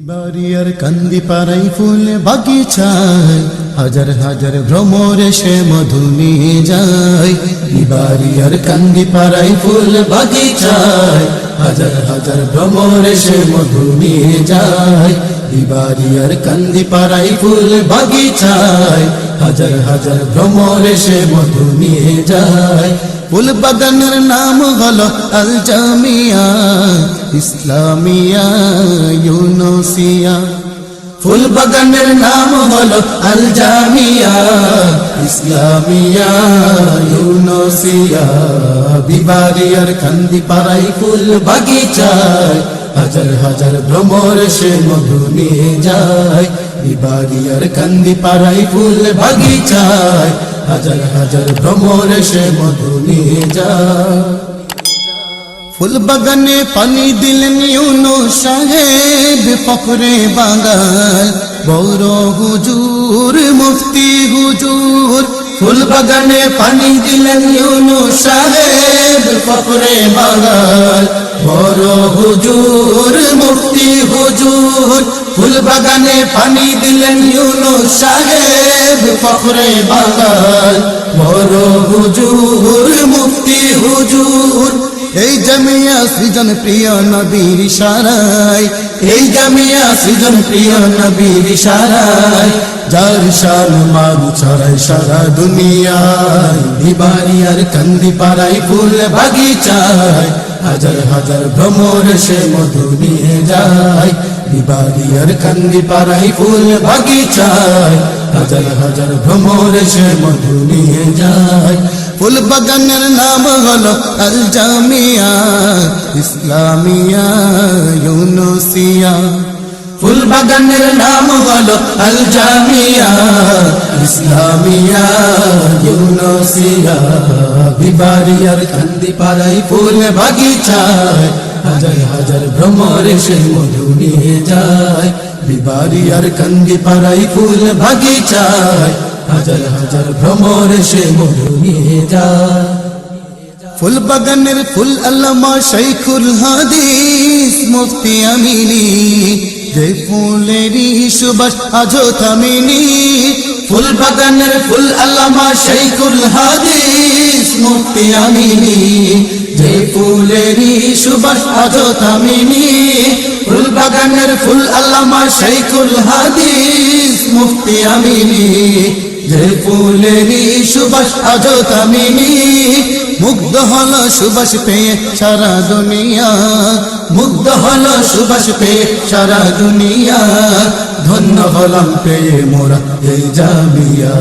বাড়িয়ার কান্দি পাড়াই ফুল বাগিচায়, হাজার হাজার ভ্রমরে সে মধু নিয়ে যায়। বাড়িয়ার কান্দি পাড়াই ফুল বাগিচায়, হাজার হাজার ভ্রমরে সে মধু নিয়ে যায়। বাড়িয়ার কান্দি পাড়াই ফুল বাগিচায়, হাজার হাজার ভ্রমরে সে মধু নিয়ে যায়। ফুল বাগানের নাম হলো আল জামিয়া ইসলামিয়া, ইউনুসিয়া। ফুল বাগানের নাম হলো আল জামিয়া ইসলামিয়া, ইউনুসিয়া। বিবারিয়ার কান্দি পাড়াই ফুল বাগিচায়, হাজার হাজার ভ্রমর সে মধু নিয়ে যায়। বিবারিয়ার কান্দি পাড়াই ফুল বাগিচায় হাজার হাজার ভ্রমর সে মধু নিয়ে যায় ফুল বাগানে পানি দিলেন ইউনো সাহেব, ফকরে বাঙাল বড় হুজুর, মুফতি হুজুর। ফুল বাগানে পানি দিলেন ইউনো সাহেব, ফকরে বাঙাল বড় হুজুর মুফতি হুজুর ফুল বাগানে পানি দিলেন ইউনুস সাহেব, ফখরে বাগান। বড় হুজুর, মুফতি হুজুর। এই জমিয়া সৃজন প্রিয় নবীর সারাই এই জামিয়া সৃজন প্রিয় নবীর সারাই যার শান মান ছড়াই সারা দুনিয়ায়। বিবারিয়ার কান্দি পাড়াই ফুল বাগিচায়, হাজার হাজার ভ্রমর সে মধু নিয়ে যায়। বিবারিয়ার কান্দি পাড়াই ফুল বাগিচায়, হাজার হাজার ভ্রমর সে মধু নিয়ে যায়। ফুল বাগানের নাম হলো আল জামিয়া, ইসলামিয়া, ইউনুসিয়া। ফুল বাগানের নাম হলো আল জামিয়া, ইসলামিয়া, ইউনুসিয়া। বিবারিয়ার কান্দি পাড়াই ফুল বাগিচায়, হাজার হাজার ভ্রমর সে মধু নিয়ে যায়। বিবারিয়ার কান্দি পাড়াই ফুল বাগিচায় হাজার হাজার ভ্রমর সে মধু নিয়ে যায়। ফুল বাগানের ফুল আল্লামা শাইখুল হাদিস, মুফতি আমিনি, যে ফুলেরই সুবাস আজো থামিনি। ফুল বাগানের ফুল আল্লামা শাইখুল হাদিস, মুফতি আমিনি, যে ফুলেরই সুবাস আজো থামিনি। বাগানের ফুল আল্লামা শাইখুল হাদিস, মুফতি আমিনি, যে ফুলেরই সুবাস আজো থামিনি মুগ্ধ হলো সুবাস পেয়ে সারা দুনিয়া, মুগ্ধ হলো সুবাস পেয়ে সারা দুনিয়া, ধন্য হলাম পেয়ে মোরা এই জামিয়া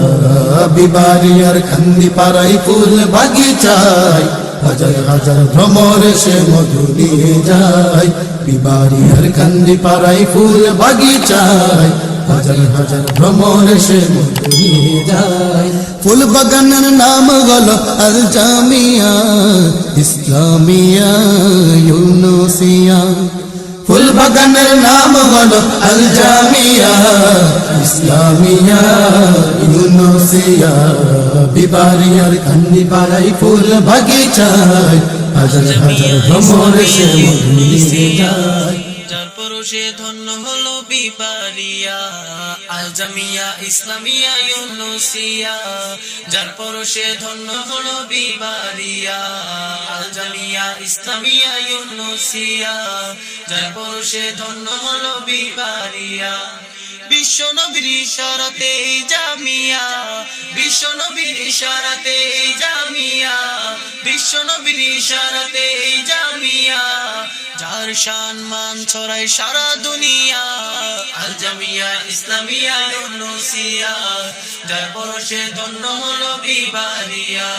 বিবারিয়ার খান্দি পাড়াই ফুল বাগিচায়। হাজার হাজার ভ্রমর সে মধু নিয়ে যায়। বিবারিয়ার কান্দি পাড়াই ফুল বাগিচায়। হাজার হাজার ভ্রমর সে মধু নিয়ে যায়। ফুল বাগানের নাম হলো আল জামিয়া, ইসলামিয়া, ইউনুসিয়া। বাগানের নাম হলো আল জামিয়া, ইসলামিয়া, ইউনুসিয়া, বিবারিয়ার কান্দি পাড়াই ফুল বাগিচায়, হাজার হাজার ভ্রমর সে যায়। পরশে ধন্য হলো বিপারিয়া আল জামিয়া, ইসলামিয়া, ইউনুসিয়া। যার পরশে ধন্য হলো বিপারিয়া আল জামিয়া, ইসলামিয়া, ইউনুসিয়া। যার পরশে ধন্য হলো বিপারিয়া বিশ্ব নবীর ইশারাতে জামিয়া বিশ্ব নবীর ইশারাতে জামিয়া বিশ্ব নবীর ইশারাতে জামিয়া। যার শান মান ছড়াই সারা দুনিয়া, আল জামিয়া, ইসলামিয়া, ইউনুসিয়া, যার পরশে ধন্য হলো বিবারিয়া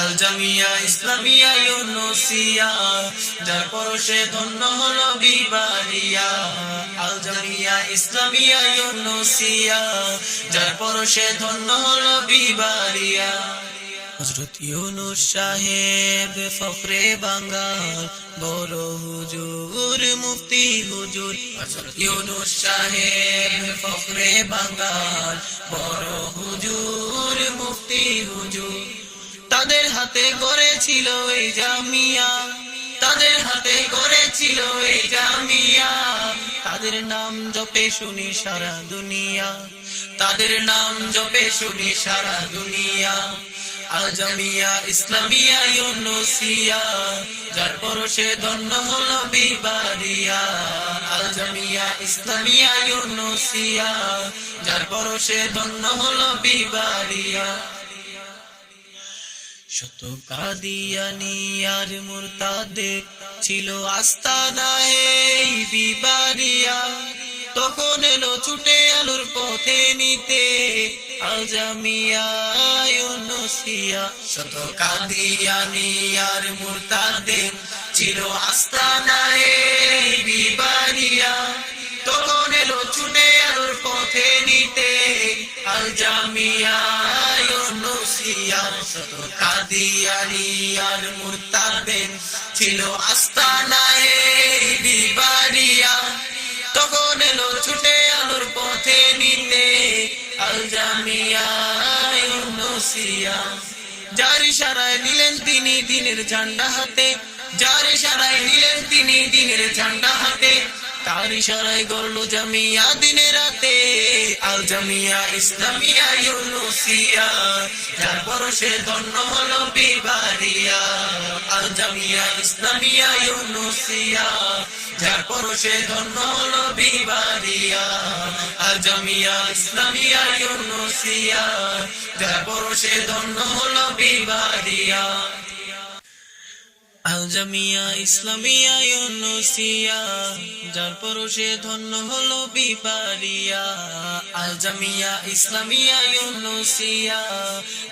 আল জামিয়া, ইসলামিয়া, ইউনুসিয়া, যার পরশে ধন্য হলো বিবারিয়া আল জামিয়া, ইসলামিয়া, ইউনুসিয়া, যার পরশে ধন্য হলো বিবারিয়া হজরত ইউনুস সাহেব ফখরে বাঙ্গাল, বড় হুজুর, মুফতি হুজুর। হজরত ইউনুস সাহেব ফখরে বাঙ্গাল, বড় হুজুর, মুফতি হুজুর। তাদের হাতে গড়েছিল এই জামিয়া, তাদের হাতে গড়েছিল এই জামিয়া। তাদের নাম জপে শুনি সারা দুনিয়া, তাদের নাম জপে শুনি সারা দুনিয়া। আজমিয়া ইসলামিয়া, ইউনুসিয়া, যার পরশে ধন্য হলো বিবারিয়া আজমিয়া ইসলামিয়া, ইউনুসিয়া, যার পরশে ধন্য হলো বিবারিয়া শত কাদিয়ানি আর মুরতাদের ছিল আস্তানা এই বিবারিয়া তখন এলো ছুটে আলোর পথে নিতে। ইউনুসিয়া শত কাদিয়ানি আর মুরতাদের ছিল আস্তানা এই বিবারিয়া তখন এলো ছুটে আলোর পথে নিতে। আল জামিয়া ইউনুসিয়া শত কাদিয়ানি আর মুরতাদের ছিল আস্তানা এই বিবারিয়া এলো ছুটে আলোর পথে নিতে আল জামিয়া যার ইশারায় নিলেন তিনি দিনের ঝান্ডা হাতে, যার ইশারায় নিলেন তিনি দিনের ঝান্ডা হাতে। তার ইশারায় গড়ল জামিয়া। দিনে রাতে আল জামিয়া ইসলামিয়া ইউনুসিয়া। যার পরশে ধন্য হলো বিবারিয়া আল জামিয়া ইসলামিয়া ইউনুসিয়া। যার পরশে ধন্য হলো বিবারিয়া আল জামিয়া ইসলামিয়া ইউনুসিয়া। যার পরশে ধন্য হলো বিবারিয়া আল জামিয়া ইসলামিয়া ইউনুসিয়া, যার পরশে ধন্য হলো বিপারিয়া। আলজামিয়া ইসলামিয়া ইউনুসিয়া,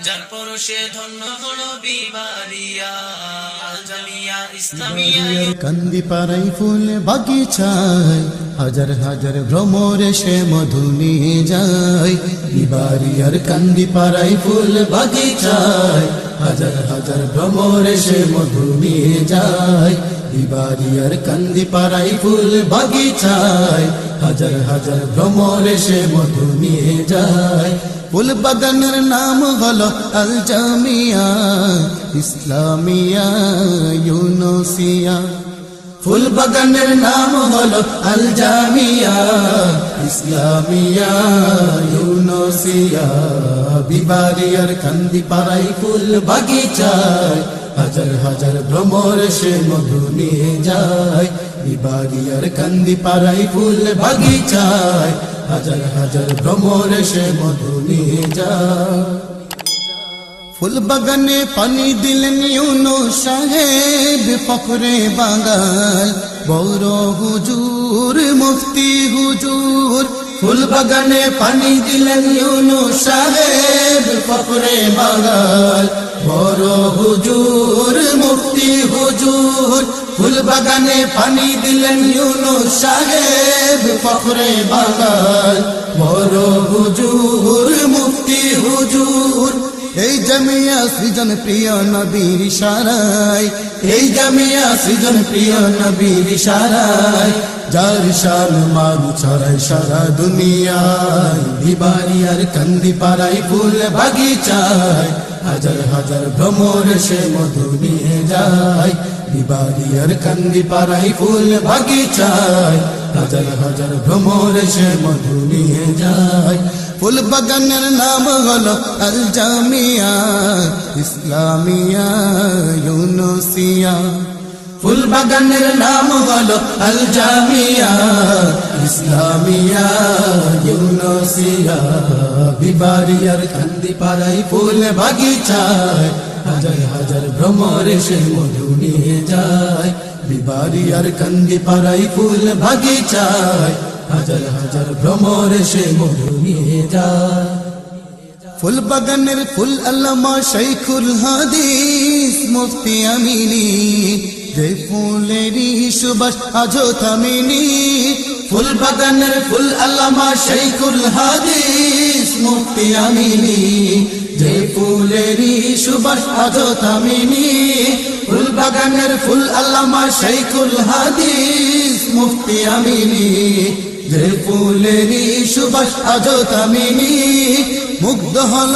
যার পরশে ধন্য হলো বিপারিয়া। আলজামিয়া ইসলামিয়া কান্দি পাড়াই ফুল বাগিচায় হাজার হাজার ভ্রমরে সে মধু নিয়ে যায়। বিবারিয়ার কান্দি পাড়াই ফুল বাগিচায়। হাজার হাজার ভ্রমরে সে মধু নিয়ে যায়। বিবারিয়ার কান্দি পাড়াই ফুল বাগিচায়। হাজার হাজার ভ্রমরে সে মধু নিয়ে যায়। ফুল বাগানের নাম হলো আল জামিয়া ইসলামিয়া, ইউনুসিয়া। ফুল বাগানের নাম হলো আল জামিয়া ইসলামিয়া, ইউনুসিয়া, বিবারিয়ার কান্দি পাড়াই ফুল বাগিচায়, হাজার হাজার ভ্রমর সে মধু নিয়ে যায়, বিবারিয়ার কান্দি পাড়াই ফুল বাগিচায়, হাজার হাজার ভ্রমর সে মধু নিয়ে যায়। ফুল বাগানে পানি দিলেন ইউনো সাহেব ফখরে বাঙাল বড় হুজুর, মুফতি হুজুর, ফুল বাগানে পানি দিলেন ইউনো সাহেব ফখরে বাঙাল বড় হুজুর, মুফতি হুজুর, ফুল বাগানে পানি দিলেন ইউনো সাহেব ফখরে বাঙাল বড় হুজুর, মুফতি হুজুর এই জামিয়া, সৃজন প্রিয় নবীর ইশারায়। এই জামিয়া, সৃজন প্রিয় নবীর ইশারায়। যার শান মান ছড়াই সারা দুনিয়ায়। দিবারিয়ার কান্দি পাড়াই ফুল বাগিচায়। হাজার হাজার ভ্রমর সে মধু নিয়ে যায়। দিবারিয়ার কান্দি পাড়াই ফুল বাগিচায়। হাজার হাজার ভ্রমর সে মধু নিয়ে যায়। ফুল বাগানের নাম হলো আল জামিয়া ইসলামিয়া ইউনুসিয়া। ফুল নাম হলো আল জামিয়া ইসলামিয়া ইউনুসিয়া। বিবারিয়ার কান্দি পাড়াই ফুল বাগিচায়, হাজার হাজার ভ্রমর সে মধু নিয়ে যায়। বিবারিয়ার কান্দি পাড়াই ফুল বাগিচায়, হাজার হাজার ভ্রমর সে মধু নিয়ে যায়। ফুল বাগানের ফুল আল্লামা শৈখুল হাদিস, মুফতি আমিনি। যে ফুলেরই সুবাস আজো থামিনি। ফুল বাগানের ফুল আল্লামা শৈখুল হাদিস, মুফতি আমিনি। যে ফুলেরই সুবাস আজো থামিনি। ফুল বাগানের ফুল আল্লামা শৈখুল হাদিস, মুফতি আমিনি। যে ফুলেরই সুবাস আজ তামিনী মুগ্ধ হল